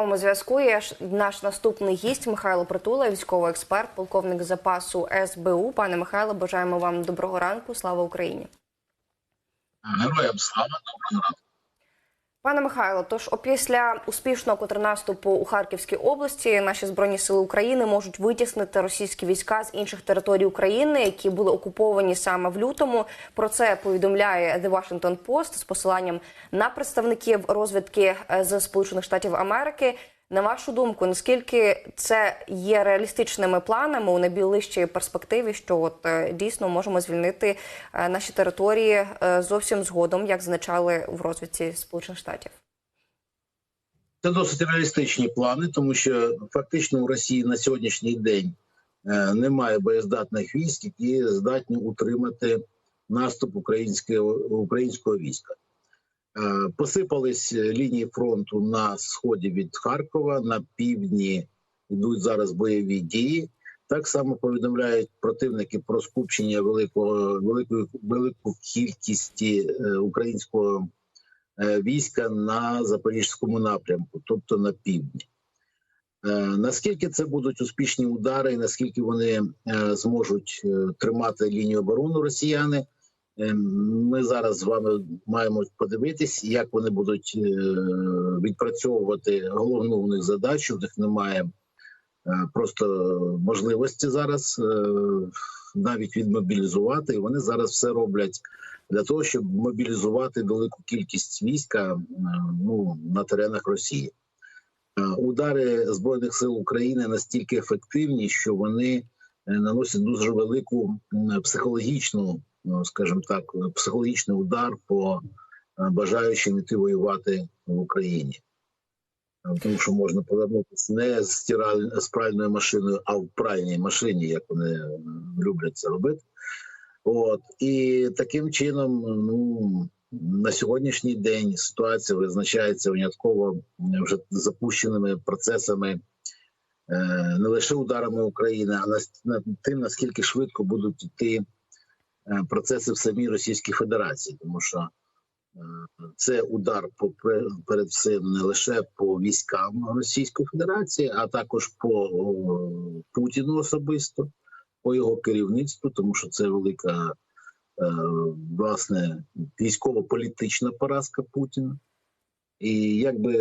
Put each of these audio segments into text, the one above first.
У зв'язку є наш наступний гість Михайло Притула, військовий експерт, полковник запасу СБУ. Пане Михайло, бажаємо вам доброго ранку. Слава Україні. Героям слава доброго ранку. Пане Михайло, тож опісля успішного контрнаступу у Харківській області наші збройні сили України можуть витіснити російські війська з інших територій України, які були окуповані саме в лютому. Про це повідомляє The Washington Post з посиланням на представників розвідки е, з Сполучених Штатів Америки. На вашу думку, наскільки це є реалістичними планами у найближчій перспективі, що от е, дійсно можемо звільнити е, наші території е, зовсім згодом, як зазначали в розвідці Сполучених Штатів? Це досить реалістичні плани, тому що фактично у Росії на сьогоднішній день немає боєздатних військ, які здатні утримати наступ українського українського війська. Е, Посипались лінії фронту на сході від Харкова, на півдні йдуть зараз бойові дії. Так само повідомляють противники про скупчення великого великої велику кількості е, українського е, війська на запорізькому напрямку, тобто на півдні. Е, Наскільки це будуть успішні удари, і наскільки вони е, зможуть е, тримати лінію оборони росіяни? Е, Ми зараз з вами маємо подивитись, як вони будуть е, відпрацьовувати головну у них задачу. В них немає е, просто можливості зараз е, навіть відмобілізувати. І вони зараз все роблять для того, щоб мобілізувати велику кількість війська ну, на теренах Росії. Удари збройних сил України настільки ефективні, що вони наносять дуже велику психологічну, ну, скажімо так, психологічний удар по е, бажаючим іти воювати в Україні. Е, Тому що можна повернутися не з стираль... з пральною машиною, а в пральній машині, як вони е, люблять це робити. От і таким чином, ну на сьогоднішній день ситуація визначається винятково вже запущеними процесами не лише ударами України, а тим, наскільки швидко будуть йти процеси в самій Російській Федерації, тому що е, це удар по пе- перед всім не лише по військам Російської Федерації, а також по Путіну особисто, по його керівництву, тому що це велика е, власне військово-політична поразка Путіна. І як би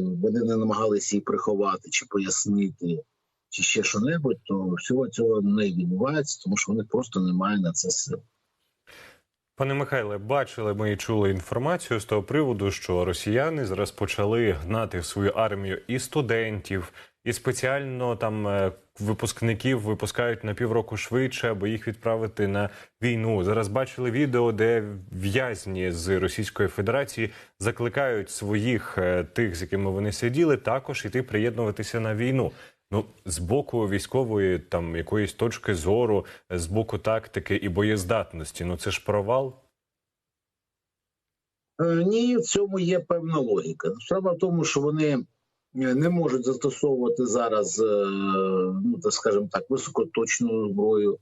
вони не намагалися її приховати чи пояснити, чи ще що-небудь, то всього цього не відбувається, тому що вони просто не мають на це сил. Пане Михайле, бачили ми і чули інформацію з того приводу, що росіяни зараз почали гнати в свою армію і студентів, і спеціально там е, випускників випускають на півроку швидше, аби їх відправити на війну. Зараз бачили відео, де в'язні з Російської Федерації закликають своїх е, тих, з якими вони сиділи, також іти приєднуватися на війну. Ну, з боку військової там якоїсь точки зору, з боку тактики і боєздатності, ну це ж провал. Е, Ні, в цьому є певна логіка. Справа в тому, що вони е, не можуть застосовувати зараз, е, ну так скажімо так, високоточну зброю,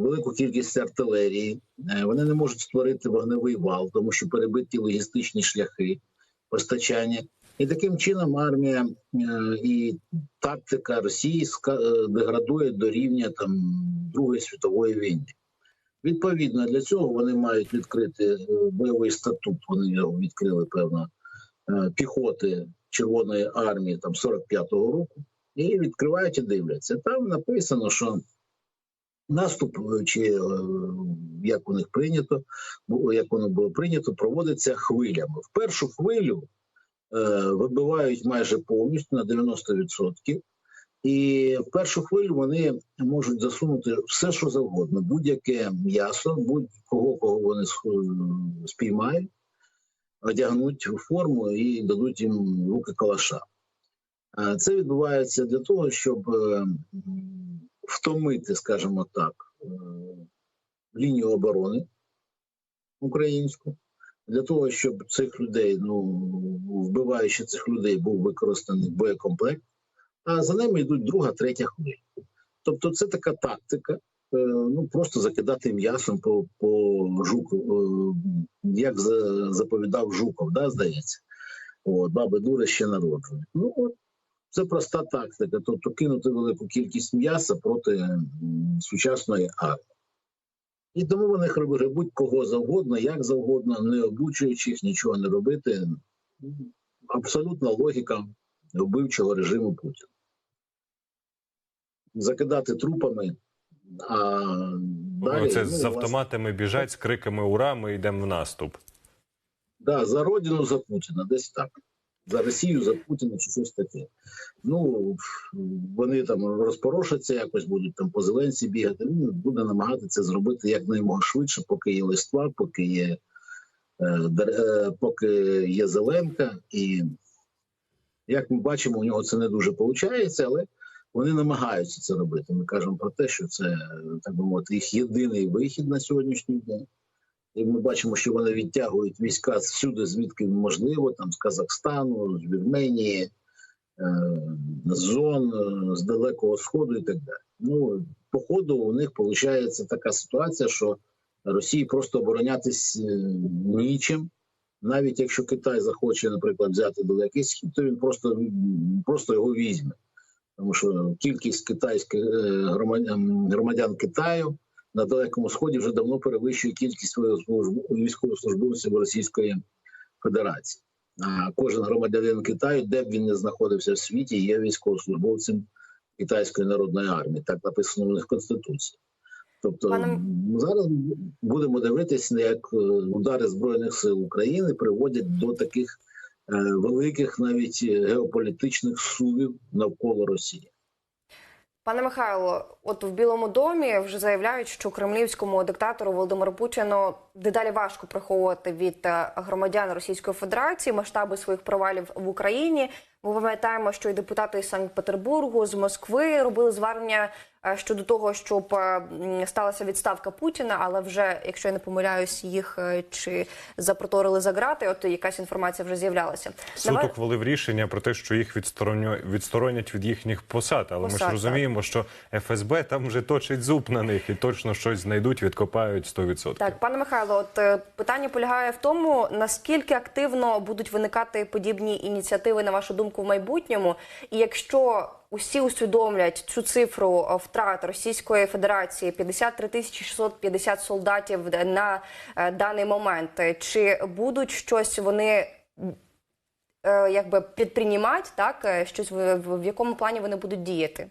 велику кількість артилерії. Вони не можуть створити вогневий вал, тому що перебиті логістичні шляхи постачання. І таким чином армія е, і тактика Росії е, деградує до рівня там Другої світової війни. Відповідно, для цього вони мають відкрити е, бойовий статут. Вони його відкрили певно піхоти Червоної армії там 45-го року, і відкривають і дивляться. Там написано, що наступ, чи як у них прийнято, як воно було прийнято, проводиться хвилями. В першу хвилю вибивають майже повністю на 90%. І в першу хвилю вони можуть засунути все, що завгодно, будь-яке м'ясо, будь-кого, кого вони спіймають, одягнуть форму і дадуть їм руки калаша. Е, Це відбувається для того, щоб е, втомити, скажімо так, е, лінію оборони українську, для того, щоб цих людей, ну вбиваючи цих людей, був використаний боєкомплект а за ними йдуть друга, третя хвиля. Тобто, це така тактика. е, Ну просто закидати м'ясом по по жуку, е, як заповідав Жуков, да, здається. От, баби дури ще народжують. Ну от це проста тактика. Тобто кинути велику кількість м'яса проти сучасної армії. І тому вони гребуть кого завгодно, як завгодно, не обучуючи їх, нічого не робити. Абсолютна логіка вбивчого режиму Путіна. Закидати трупами, а далі Це ну, з власне, автоматами біжать з криками Ура! Ми йдемо в наступ. Да, за родину за Путіна, десь так. За Росію, за Путіна чи щось таке. Ну вони там розпорошаться, якось будуть там по Зеленці бігати. Він буде намагатися зробити якнаймога швидше, поки є листва, поки є, е, е, поки є Зеленка. І як ми бачимо, у нього це не дуже виходить, але вони намагаються це робити. Ми кажемо про те, що це так би мовити, їх єдиний вихід на сьогоднішній день. І ми бачимо, що вони відтягують війська всюди, звідки можливо, там з Казахстану, з Вірменії, е, з зон, е, з Далекого Сходу і так далі. Ну, по ходу у них виходить така ситуація, що Росії просто оборонятись е, нічим. Навіть якщо Китай захоче, наприклад, взяти Далекий Схід, то він просто, просто його візьме. Тому що кількість китайських громадян, громадян Китаю на Далекому Сході вже давно перевищує кількість військовослужб- військовослужбовців Російської Федерації. А кожен громадянин Китаю, де б він не знаходився в світі, є військовослужбовцем Китайської народної армії. Так написано в них Конституції. Тобто Пане- зараз будемо дивитися, як е, удари Збройних сил України приводять до таких е, великих навіть геополітичних сувів навколо Росії. Пане Михайло, от в Білому домі вже заявляють, що кремлівському диктатору Володимиру Путіну дедалі важко приховувати від е, громадян Російської Федерації масштаби своїх провалів в Україні. Ми пам'ятаємо, що і депутати із Санкт-Петербургу, з Москви робили звернення щодо того, щоб е, сталася відставка Путіна, але вже, якщо я не помиляюсь, їх е, чи запроторили за грати, от якась інформація вже з'являлася. Суд Давай- ухвалив рішення про те, що їх відстороню... відсторонять від їхніх посад. Але ми Посад, ж так. розуміємо, що ФСБ там вже точить зуб на них і точно щось знайдуть, відкопають 100%. Так, пане Михайло, от е, питання полягає в тому, наскільки активно будуть виникати подібні ініціативи, на вашу думку, в майбутньому, і якщо усі усвідомлять цю цифру е, втрат Російської Федерації 53 тисячі 650 солдатів на е, даний момент, чи будуть щось вони е, якби підприймати, так щось в, в, якому плані вони будуть діяти?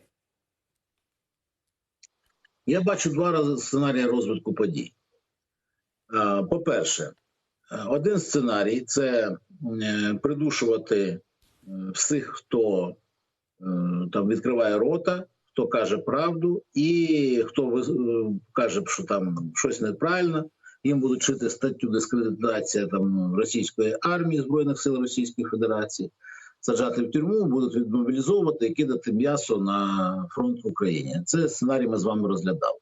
Я бачу два рази сценарії розвитку подій. По-перше, один сценарій це придушувати всіх, хто там відкриває рота, хто каже правду, і хто е, каже, що там щось неправильно. Їм будуть чити статтю дискредитація там російської армії збройних сил Російської Федерації, саджати в тюрму, будуть відмобілізовувати і кидати м'ясо на фронт в Україні. Це сценарій ми з вами розглядали.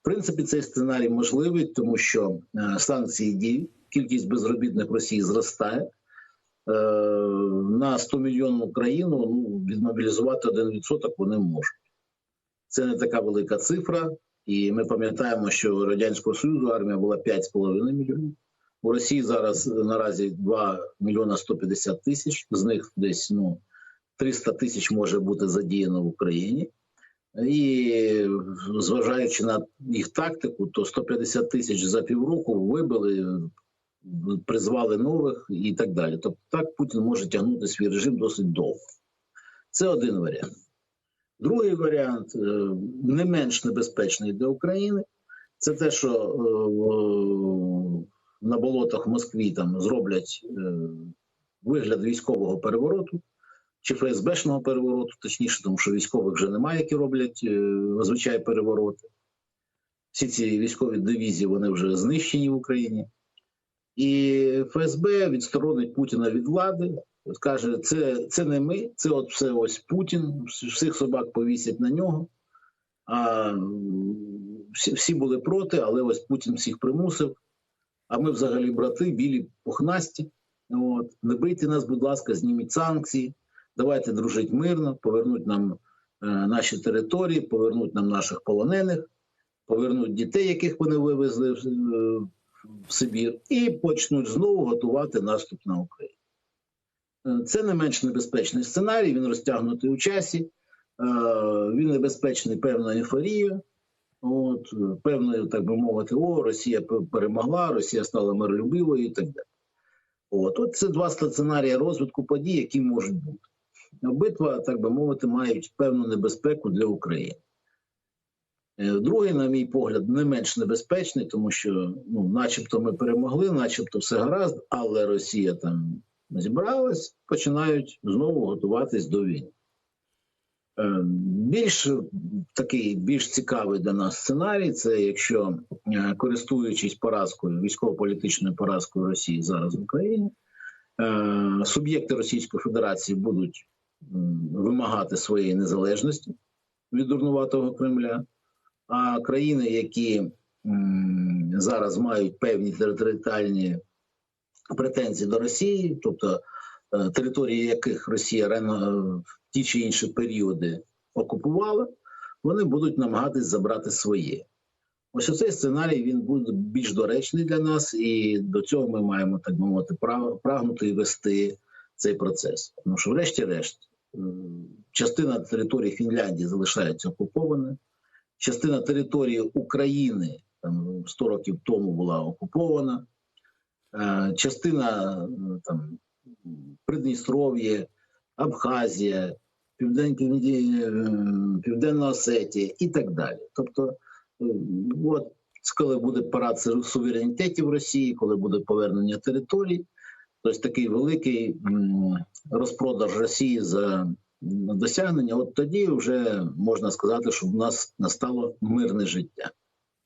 В принципі, цей сценарій можливий, тому що е, санкції діють, кількість безробітних в Росії зростає. Е, на 100 мільйонну країну ну, відмобілізувати 1% вони можуть. Це не така велика цифра, і ми пам'ятаємо, що у Радянського Союзу армія була 5,5 мільйонів. У Росії зараз наразі 2 мільйона 150 тисяч, з них десь ну, 300 тисяч може бути задіяно в Україні. І зважаючи на їх тактику, то 150 тисяч за півроку вибили, призвали нових і так далі. Тобто так Путін може тягнути свій режим досить довго. Це один варіант. Другий варіант, е, не менш небезпечний для України, це те, що е, на болотах в Москві там зроблять е, вигляд військового перевороту чи ФСБшного перевороту, точніше, тому що військових вже немає, які роблять зазвичай перевороти. Всі ці військові дивізії вони вже знищені в Україні. І ФСБ відсторонить Путіна від влади, скаже, це, це не ми, це от все ось Путін, всіх собак повісять на нього. А всі, всі були проти, але ось Путін всіх примусив. А ми взагалі брати, білі пухнасті. От. Не бийте нас, будь ласка, зніміть санкції, давайте дружити мирно, повернуть нам е, наші території, повернуть нам наших полонених, повернуть дітей, яких вони вивезли е, в Сибір, і почнуть знову готувати наступ на Україну. Е, Це не менш небезпечний сценарій, він розтягнутий у часі, е, він небезпечний певною ейфорією, от, е, певною, так би мовити, о, Росія перемогла, Росія стала миролюбивою і так далі. От, от це два сценарії розвитку подій, які можуть бути. Обидва, так би мовити, мають певну небезпеку для України. Е, Другий, на мій погляд, не менш небезпечний, тому що, ну, начебто, ми перемогли, начебто все гаразд, але Росія там зібралась, починають знову готуватись до війни. Е, Більш такий більш цікавий для нас сценарій це якщо, е, користуючись поразкою, військово-політичною поразкою Росії зараз в Україні, суб'єкти Російської Федерації будуть вимагати своєї незалежності від дурнуватого Кремля, а країни, які зараз мають певні територіальні претензії до Росії, тобто е, території яких Росія рано в ті чи інші періоди окупувала, вони будуть намагатись забрати своє. Ось цей сценарій він буде більш доречний для нас, і до цього ми маємо так би мовити прагнути вести цей процес. Тому що, врешті-решт, частина території Фінляндії залишається окупованою, частина території України там 100 років тому була окупована. Е, частина е, там Придністров'я, Абхазія, е, Південна Осетія і так далі. Тобто, от коли буде парад суверенітетів Росії, коли буде повернення територій, тобто такий великий розпродаж Росії за досягнення, от тоді вже можна сказати, що в нас настало мирне життя.